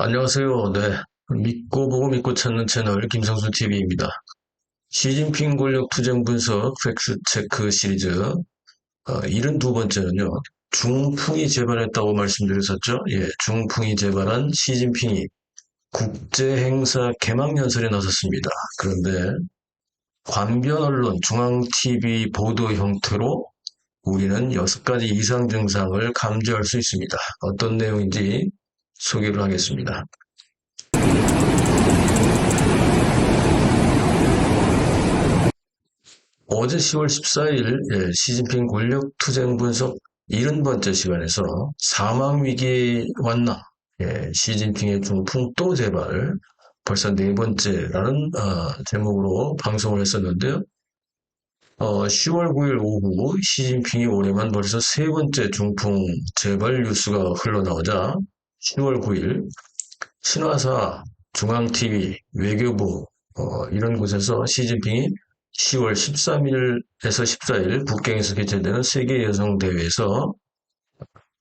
안녕하세요. 네. 믿고 보고 믿고 찾는 채널 김성수 TV입니다. 시진핑 권력 투쟁 분석 팩트 체크 시리즈 어, 72번째는요. 중풍이 재발했다고 말씀드렸었죠. 예, 중풍이 재발한 시진핑이 국제 행사 개막 연설에 나섰습니다. 그런데 관변 언론 중앙 TV 보도 형태로 우리는 여섯 가지 이상 증상을 감지할 수 있습니다. 어떤 내용인지 소개를 하겠습니다. 어제 10월 14일 예, 시진핑 권력 투쟁 분석 70번째 시간에서 사망 위기에 왔나 예, 시진핑의 중풍 또 재발 벌써 네 번째라는 어, 제목으로 방송을 했었는데요. 어, 10월 9일 오후 시진핑이 올해만 벌써 세 번째 중풍 재발 뉴스가 흘러나오자 10월 9일 신화사, 중앙TV, 외교부 어, 이런 곳에서 시진핑이 10월 13일에서 14일 북경에서 개최되는 세계 여성 대회에서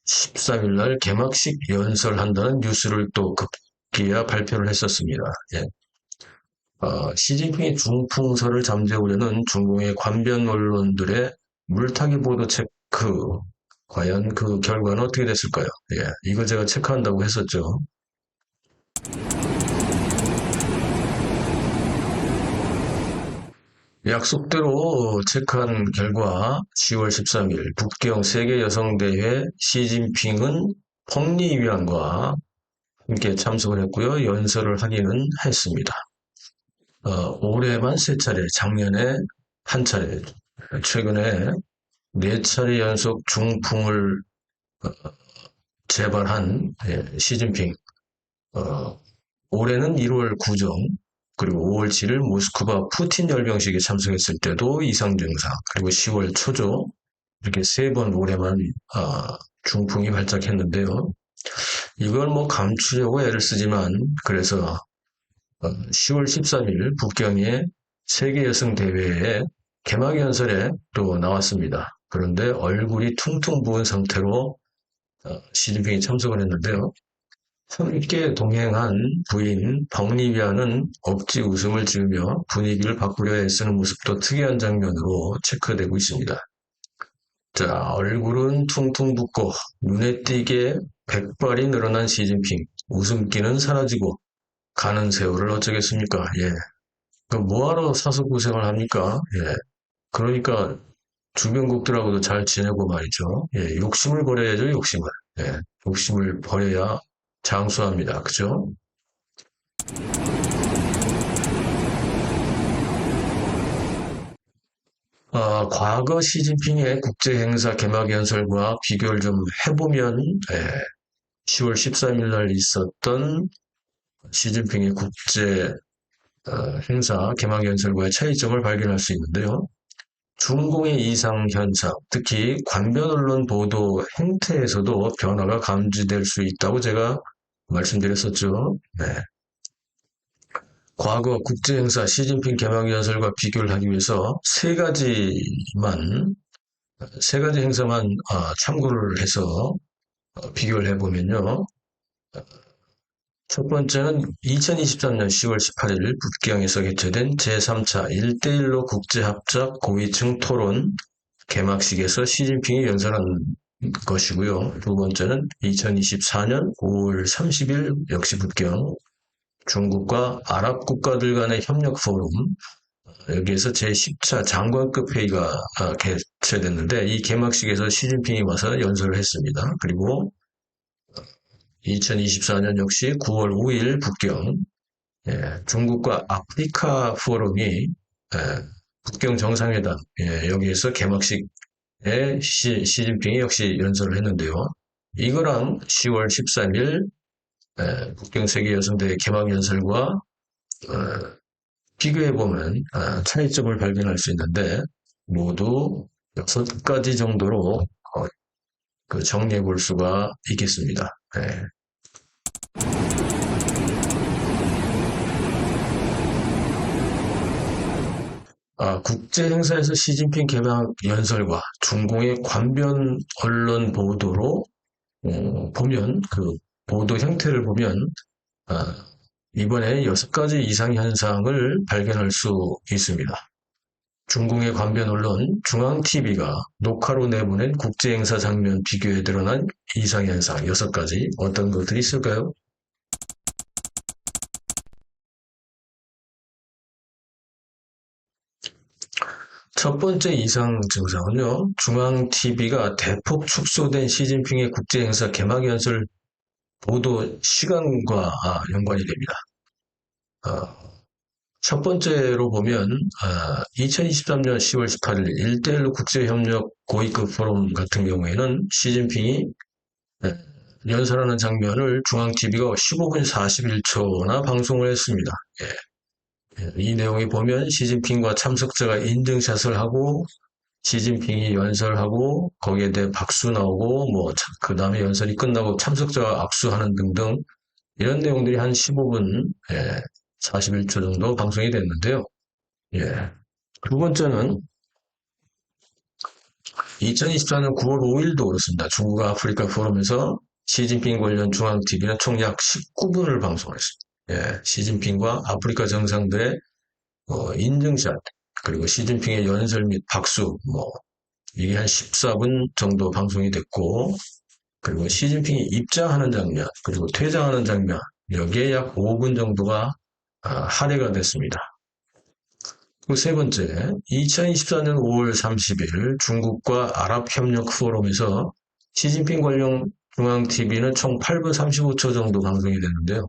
13일 날 개막식 연설한다는 뉴스를 또 급기야 발표를 했었습니다. 예. 어, 시진핑의 중풍설을 잠재우려는 중공의 관변 언론들의 물타기 보도 체크 과연 그 결과는 어떻게 됐을까요? 예, 이거 제가 체크한다고 했었죠. 약속대로 체크한 결과 10월 13일 북경 세계 여성대회 시진핑은 폭리위안과 함께 참석을 했고요. 연설을 하기는 했습니다. 어, 올해만 세 차례, 작년에 한 차례, 최근에 네 차례 연속 중풍을 어, 재발한 예, 시진핑. 어, 올해는 1월 구정 그리고 5월 7일 모스크바 푸틴 열병식에 참석했을 때도 이상 증상 그리고 10월 초죠 이렇게 세 번 올해만 아, 중풍이 발작했는데요. 이걸 뭐 감추려고 애를 쓰지만 그래서 10월 13일 북경의 세계 여성 대회에 개막 연설에 또 나왔습니다. 그런데 얼굴이 퉁퉁 부은 상태로 어, 시진핑이 참석을 했는데요. 함께 동행한 부인 벙리비아는 억지 웃음을 지으며 분위기를 바꾸려 애쓰는 모습도 특이한 장면으로 체크되고 있습니다. 자, 얼굴은 퉁퉁 붓고 눈에 띄게 백발이 늘어난 시진핑. 웃음기는 사라지고 가는 세월을 어쩌겠습니까? 예. 그 뭐하러 사서 고생을 합니까? 예. 그러니까 주변국들하고도 잘 지내고 말이죠. 예, 욕심을 버려야죠, 욕심을. 예, 욕심을 버려야 장수합니다. 그죠? 어, 과거 시진핑의 국제행사 개막 연설과 비교를 좀 해보면, 예, 10월 13일 날 있었던 시진핑의 국제 어, 행사 개막 연설과의 차이점을 발견할 수 있는데요. 중공의 이상 현상, 특히 관변 언론 보도 행태에서도 변화가 감지될 수 있다고 제가 말씀드렸었죠. 네. 과거 국제행사 시진핑 개막연설과 비교를 하기 위해서 세 가지만, 세 가지 행사만 아, 참고를 해서 어, 비교를 해보면요. 첫 번째는 2023년 10월 18일 북경에서 개최된 제3차 1대1로 국제합작 고위층 토론 개막식에서 시진핑이 연설한 것이고요. 두 번째는 2024년 5월 30일 역시 북경 중국과 아랍 국가들 간의 협력 포럼 여기에서 제10차 장관급 회의가 개최됐는데 이 개막식에서 시진핑이 와서 연설을 했습니다. 그리고 2024년 역시 9월 5일 북경 예, 중국과 아프리카 포럼이 예, 북경 정상회담 예, 여기에서 개막식에 시, 시진핑이 역시 연설을 했는데요. 이거랑 10월 13일 예, 북경 세계 여성대회 개막 연설과 어, 비교해 보면 어, 차이점을 발견할 수 있는데 모두 여섯 가지 정도로 어, 그 정리해 볼 수가 있겠습니다. 예. 아, 국제 행사에서 시진핑 개막 연설과 중공의 관변 언론 보도로 어, 보면 그 보도 형태를 보면 아, 이번에 여섯 가지 이상 현상을 발견할 수 있습니다. 중공의 관변 언론 중앙TV가 녹화로 내보낸 국제행사 장면 비교에 드러난 이상현상 여섯 가지 어떤 것들이 있을까요? 첫 번째 이상 증상은요, 중앙TV가 대폭 축소된 시진핑의 국제행사 개막 연설 보도 시간과 아, 연관이 됩니다. 어, 첫 번째로 보면 2023년 10월 18일 1대1로 국제협력 고위급 포럼 같은 경우에는 시진핑이 연설하는 장면을 중앙TV가 15분 41초나 방송을 했습니다. 예. 예, 이 내용에 보면 시진핑과 참석자가 인증샷을 하고 시진핑이 연설하고 거기에 대해 박수 나오고 뭐 그 다음에 연설이 끝나고 참석자가 압수하는 등등 이런 내용들이 한 15분 예, 41초 정도 방송이 됐는데요. 예. 두 번째는 2024년 9월 5일도 그렇습니다. 중국 아프리카 포럼에서 시진핑 관련 중앙TV는 총 약 19분을 방송했습니다. 예, 시진핑과 아프리카 정상들의 어, 인증샷 그리고 시진핑의 연설 및 박수 뭐 이게 한 14분 정도 방송이 됐고 그리고 시진핑이 입장하는 장면 그리고 퇴장하는 장면 여기에 약 5분 정도가 아, 할애가 됐습니다. 세 번째, 2024년 5월 30일 중국과 아랍협력 포럼에서 시진핑 관련 중앙TV는 총 8분 35초 정도 방송이 됐는데요.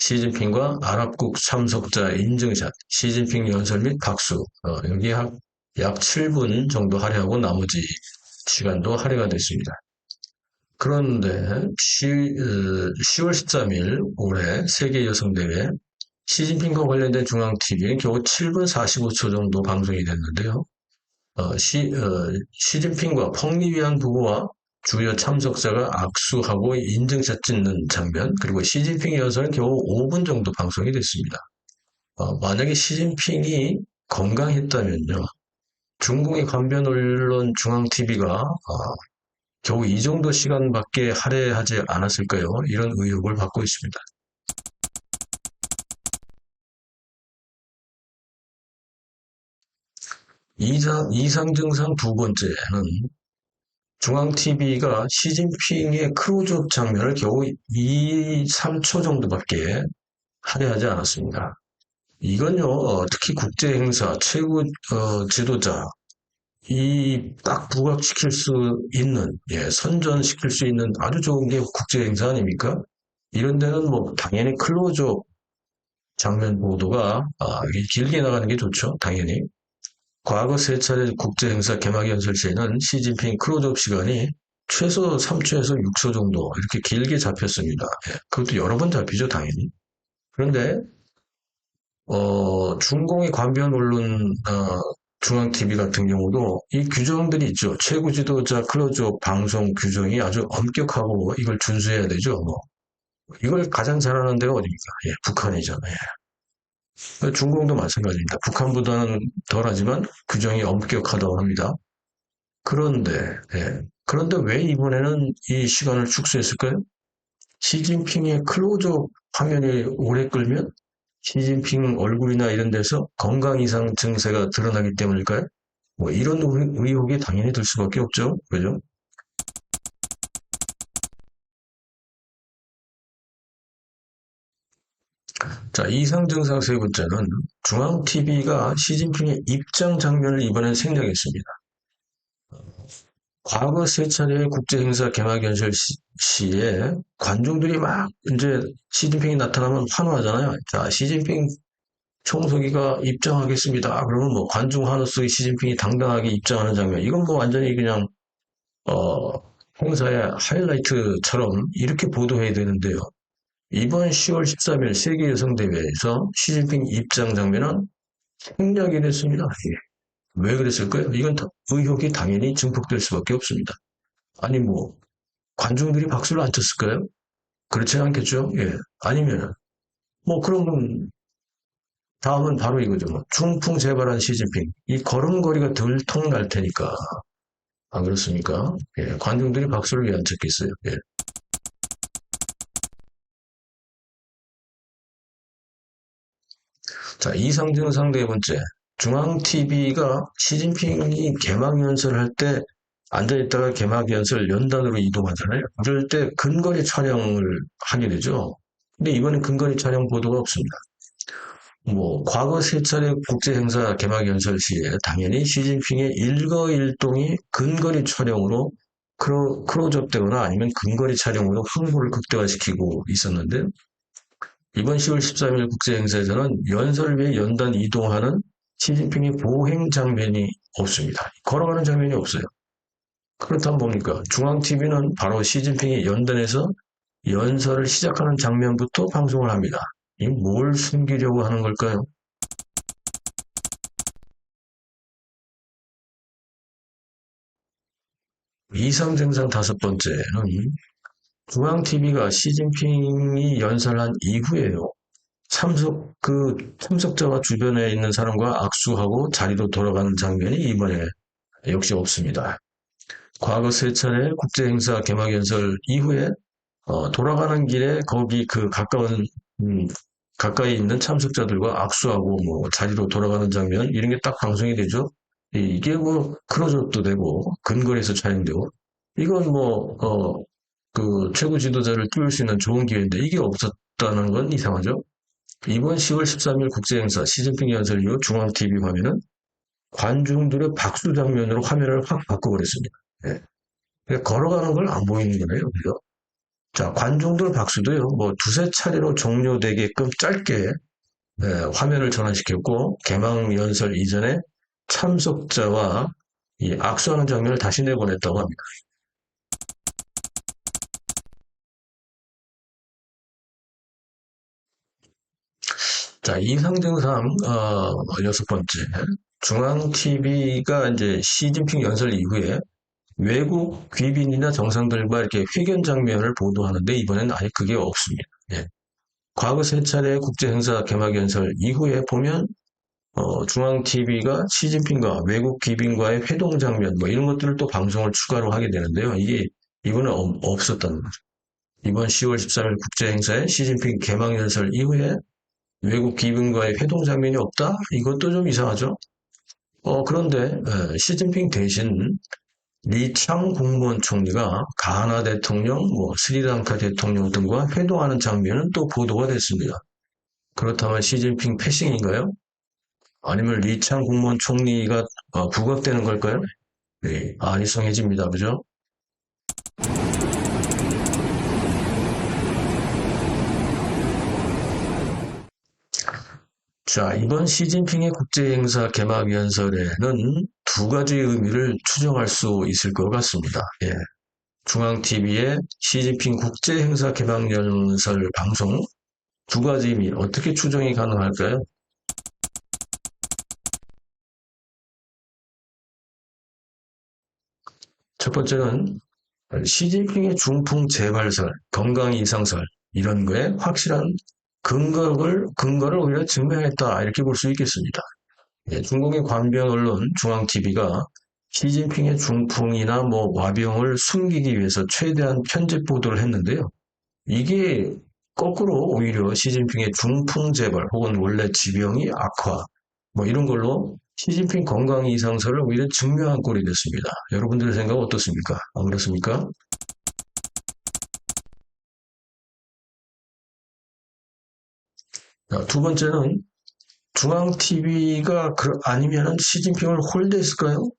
시진핑과 아랍국 참석자 인증샷, 시진핑 연설 및 박수, 어, 여기 약, 약 7분 정도 할애하고 나머지 시간도 할애가 됐습니다. 그런데 10, 월 13일 올해 세계 여성대회 시진핑과 관련된 중앙TV에 겨우 7분 45초 정도 방송이 됐는데요. 어, 시, 어, 시진핑과 펑리위안 부부와 주요 참석자가 악수하고 인증샷 찍는 장면, 그리고 시진핑 연설은 겨우 5분 정도 방송이 됐습니다. 어, 만약에 시진핑이 건강했다면요. 중국의 관변 언론 중앙TV가 어, 겨우 이 정도 시간밖에 할애하지 않았을까요? 이런 의혹을 받고 있습니다. 이상, 이상 증상 두 번째는 중앙TV가 시진핑의 크로즈업 장면을 겨우 2, 3초 정도밖에 할애하지 않았습니다. 이건요, 어, 특히 국제 행사, 최고 어, 지도자, 이 딱 부각시킬 수 있는, 예, 선전시킬 수 있는 아주 좋은 게 국제 행사 아닙니까? 이런 데는 뭐 당연히 클로즈업 장면 보도가 아, 길게 나가는 게 좋죠, 당연히. 과거 세 차례 국제행사 개막 연설 시에는 시진핑 클로즈업 시간이 최소 3초에서 6초 정도 이렇게 길게 잡혔습니다. 예, 그것도 여러 번 잡히죠, 당연히. 그런데 어, 중공의 관변 언론 어, 중앙TV 같은 경우도 이 규정들이 있죠. 최고 지도자 클로즈업 방송 규정이 아주 엄격하고 이걸 준수해야 되죠. 뭐. 이걸 가장 잘하는 데가 어디입니까? 예, 북한이잖아요. 중공도 마찬가지입니다. 북한보다는 덜하지만 규정이 엄격하다고 합니다. 그런데, 예. 그런데 왜 이번에는 이 시간을 축소했을까요? 시진핑의 클로즈업 화면이 오래 끌면 시진핑 얼굴이나 이런 데서 건강 이상 증세가 드러나기 때문일까요? 뭐 이런 의혹이 당연히 들 수밖에 없죠. 그죠? 자, 이상 증상 세 번째는 중앙TV가 시진핑의 입장 장면을 이번엔 생략했습니다. 과거 세 차례의 국제행사 개막 연설 시, 에 관중들이 막 이제 시진핑이 나타나면 환호하잖아요. 자, 시진핑 총서기가 입장하겠습니다. 그러면 뭐 관중 환호 속에 시진핑이 당당하게 입장하는 장면. 이건 뭐 완전히 그냥 어, 행사의 하이라이트처럼 이렇게 보도해야 되는데요. 이번 10월 13일 세계 여성 대회에서 시진핑 입장 장면은 생략이 됐습니다. 예. 왜 그랬을까요? 이건 의혹이 당연히 증폭될 수밖에 없습니다. 아니 뭐 관중들이 박수를 안 쳤을까요? 그렇지 않겠죠? 예. 아니면 뭐 그러면 다음은 바로 이거죠. 뭐 중풍 재발한 시진핑. 이 걸음걸이가 들통날 테니까. 안 그렇습니까? 예. 관중들이 박수를 왜 안 쳤겠어요? 예. 자, 이상 증상 네 번째. 중앙TV가 시진핑이 개막연설을 할때 앉아있다가 개막연설 연단으로 이동하잖아요. 그럴 때 근거리 촬영을 하게 되죠. 근데 이번엔 근거리 촬영 보도가 없습니다. 뭐 과거 세 차례 국제 행사 개막 연설 시에 당연히 시진핑의 일거일동이 근거리 촬영으로 크로, 크로즈업되거나 아니면 근거리 촬영으로 홍보를 극대화시키고 있었는데 이번 10월 13일 국제 행사에서는 연설 외 연단 이동하는 시진핑의 보행 장면이 없습니다. 걸어가는 장면이 없어요. 그렇다면 뭡니까? 중앙TV는 바로 시진핑이 연단에서 연설을 시작하는 장면부터 방송을 합니다. 이 뭘 숨기려고 하는 걸까요? 이상 증상 다섯 번째는 중앙TV가 시진핑이 연설한 이후에요. 참석, 그 참석자와 주변에 있는 사람과 악수하고 자리로 돌아가는 장면이 이번에 역시 없습니다. 과거 세 차례 국제행사 개막연설 이후에 어, 돌아가는 길에 거기 그 가까운 음, 가까이 있는 참석자들과 악수하고 뭐 자리로 돌아가는 장면 이런 게 딱 방송이 되죠. 이게 뭐 클로즈업도 되고 근거리에서 촬영되고 이건 뭐 어, 그 최고 지도자를 띄울 수 있는 좋은 기회인데 이게 없었다는 건 이상하죠. 이번 10월 13일 국제행사 시진핑 연설 이후 중앙TV 화면은 관중들의 박수 장면으로 화면을 확 바꿔버렸습니다. 예. 걸어가는 걸 안 보이는 거네요. 그죠? 자, 관중들 박수도요, 뭐 두세 차례로 종료되게끔 짧게 예, 화면을 전환시켰고, 개막 연설 이전에 참석자와 이 악수하는 장면을 다시 내보냈다고 합니다. 자, 이상 증상, 어, 여섯 번째. 중앙TV가 이제 시진핑 연설 이후에 외국 귀빈이나 정상들과 이렇게 회견 장면을 보도하는데 이번에는 아예 그게 없습니다. 예. 과거 세 차례 국제 행사 개막 연설 이후에 보면 어, 중앙TV가 시진핑과 외국 귀빈과의 회동 장면 뭐 이런 것들을 또 방송을 추가로 하게 되는데요. 이게 이번에 없었다는 거죠. 이번 10월 13일 국제 행사에 시진핑 개막 연설 이후에 외국 귀빈과의 회동 장면이 없다? 이것도 좀 이상하죠. 어, 그런데 에, 시진핑 대신 리창 국무원 총리가 가나 대통령, 뭐 스리랑카 대통령 등과 회동하는 장면은 또 보도가 됐습니다. 그렇다면 시진핑 패싱인가요? 아니면 리창 국무원 총리가 어, 부각되는 걸까요? 네, 아리송해집니다. 그죠? 자, 이번 시진핑의 국제행사 개막연설에는 두 가지의 의미를 추정할 수 있을 것 같습니다. 예. 중앙TV의 시진핑 국제행사 개막연설 방송 두 가지 의미 어떻게 추정이 가능할까요? 첫 번째는 시진핑의 중풍 재발설, 건강 이상설 이런 거에 확실한 근거를 근거를 오히려 증명했다 이렇게 볼 수 있겠습니다. 예, 중국의 관변 언론 중앙TV가 시진핑의 중풍이나 뭐 와병을 숨기기 위해서 최대한 편집 보도를 했는데요. 이게 거꾸로 오히려 시진핑의 중풍 재발 혹은 원래 지병이 악화 뭐 이런 걸로 시진핑 건강 이상설을 오히려 증명한 꼴이 됐습니다. 여러분들의 생각 어떻습니까? 안 그렇습니까? 두 번째는 중앙TV가 그, 아니면은 시진핑을 홀대했을까요?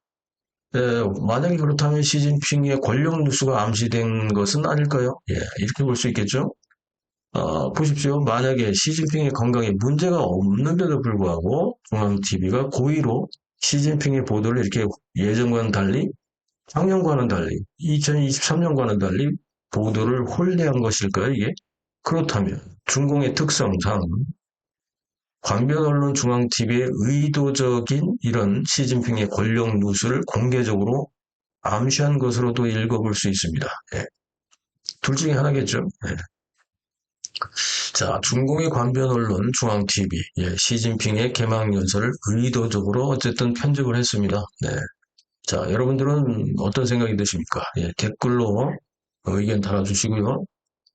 예, 만약에 그렇다면 시진핑의 권력 뉴스가 암시된 것은 아닐까요? 예, 이렇게 볼 수 있겠죠? 어, 보십시오. 만약에 시진핑의 건강에 문제가 없는데도 불구하고 중앙TV가 고의로 시진핑의 보도를 이렇게 예전과는 달리, 작년과는 달리, 2023년과는 달리 보도를 홀대한 것일까요? 이게? 그렇다면 중공의 특성상 광변 언론 중앙TV의 의도적인 이런 시진핑의 권력 누수를 공개적으로 암시한 것으로도 읽어볼 수 있습니다. 예. 둘 중에 하나겠죠. 예. 자, 중공의 관변 언론 중앙TV, 예, 시진핑의 개막 연설을 의도적으로 어쨌든 편집을 했습니다. 네. 자, 여러분들은 어떤 생각이 드십니까? 예, 댓글로 의견 달아주시고요.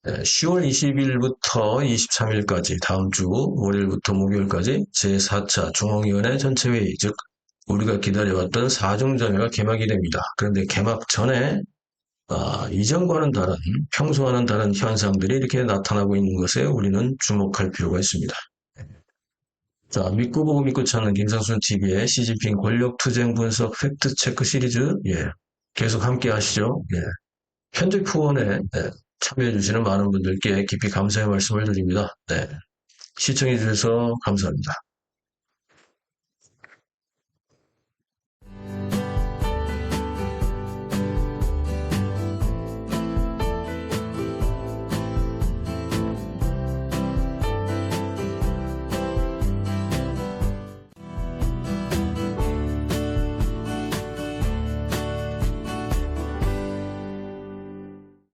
10월 20일부터 23일까지 다음 주 월요일부터 목요일까지 제4차 중앙위원회 전체회의 즉 우리가 기다려왔던 4중전회가 개막이 됩니다. 그런데 개막 전에 아, 이전과는 다른 평소와는 다른 현상들이 이렇게 나타나고 있는 것에 우리는 주목할 필요가 있습니다. 자, 믿고 보고 믿고 찾는 김상순 TV의 시진핑 권력투쟁 분석 팩트체크 시리즈, 예, 계속 함께 하시죠. 예. 현재 후원에 예, 참여해주시는 많은 분들께 깊이 감사의 말씀을 드립니다. 네. 시청해주셔서 감사합니다.